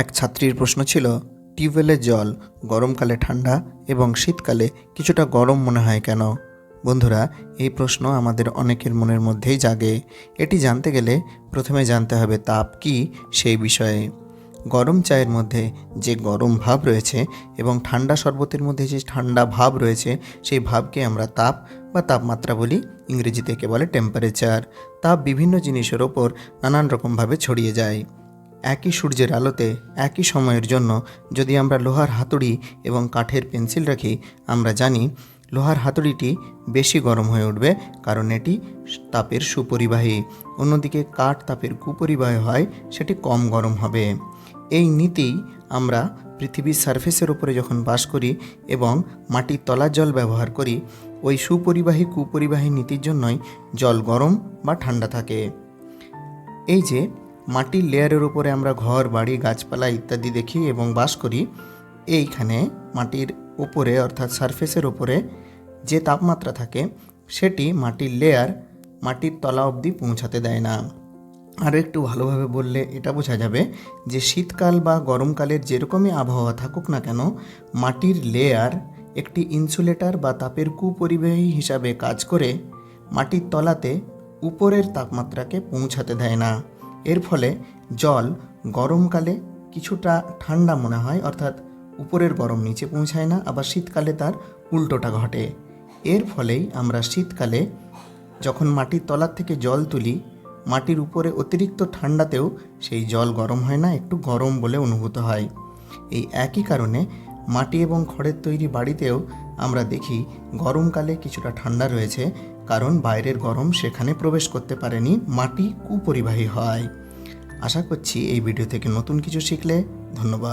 এক ছাত্রীর প্রশ্ন ছিল টিউবওয়েলের জল, গরমকালে ঠান্ডা এবং শীতকালে কিছুটা গরম মনে হয় কেন? বন্ধুরা, এই প্রশ্ন আমাদের অনেকের মনের মধ্যেই জাগে। এটি জানতে গেলে প্রথমে জানতে হবে তাপ কি সেই বিষয়ে। গরম চায়ের মধ্যে যে গরম ভাব রয়েছে এবং ঠান্ডা শরবতের মধ্যে যে ঠান্ডা ভাব রয়েছে, সেই ভাবকে আমরা তাপ বা তাপমাত্রা বলি ইংরেজিতে একে বলে টেম্পারেচার তাপ বিভিন্ন জিনিসের ওপর নানান রকমভাবে ছড়িয়ে যায়। একই সূর্যের আলোতে, একই সময়ের জন্য যদি আমরা লোহার হাতুড়ি এবং কাঠের পেন্সিল রাখি, আমরা জানি লোহার হাতুড়িটি বেশি গরম হয়ে উঠবে কারণ এটি তাপের সুপরিবাহী। অন্যদিকে কাঠ তাপের কুপরিবাহী হয়, সেটি কম গরম হবে। এই নীতি আমরা পৃথিবীর সারফেসের উপরে যখন বাস করি এবং মাটির তলার জল ব্যবহার করি, ওই সুপরিবাহী কুপরিবাহী নীতির জন্যই জল গরম বা ঠান্ডা থাকে। এই যে মাটির লেয়ারের উপরে আমরা ঘর, বাড়ি, গাছপালা ইত্যাদি দেখি এবং বাস করি। এইখানে মাটির উপরে অর্থাৎ সারফেসের উপরে যে তাপমাত্রা থাকে, সেটি মাটির লেয়ার মাটির তলা অবধি পৌঁছাতে দেয় না। আরও একটু ভালোভাবে বললে এটা বোঝা যাবে যে শীতকাল বা গরমকালের যেরকমই আবহাওয়া থাকুক না কেন, মাটির লেয়ার একটি ইনসুলেটর বা তাপের কুপরিবাহী হিসাবে কাজ করে মাটির তলাতে উপরের তাপমাত্রাকে পৌঁছাতে দেয় না। এর ফলে জল গরমকালে কিছুটা ঠান্ডা মনে হয়, অর্থাৎ উপরের গরম নিচে পৌঁছায় না, আবার শীতকালে তার উল্টোটা ঘটে। এর ফলেই আমরা শীতকালে যখন মাটির তলার থেকে জল তুলি, মাটির উপরে অতিরিক্ত ঠান্ডাতেও সেই জল গরম হয় না, একটু গরম বলে অনুভূত হয়। এই একই কারণে মাটি এবং খড়ের তৈরি বাড়িতেও আমরা দেখি গরমকালে কিছুটা ঠান্ডা রয়েছে, কারণ বাইরের গরম সেখানে প্রবেশ করতে পারেনি, মাটি কুপরিবাহী হয়। আশা করছি এই ভিডিও থেকে নতুন কিছু শিখলে ধন্যবাদ।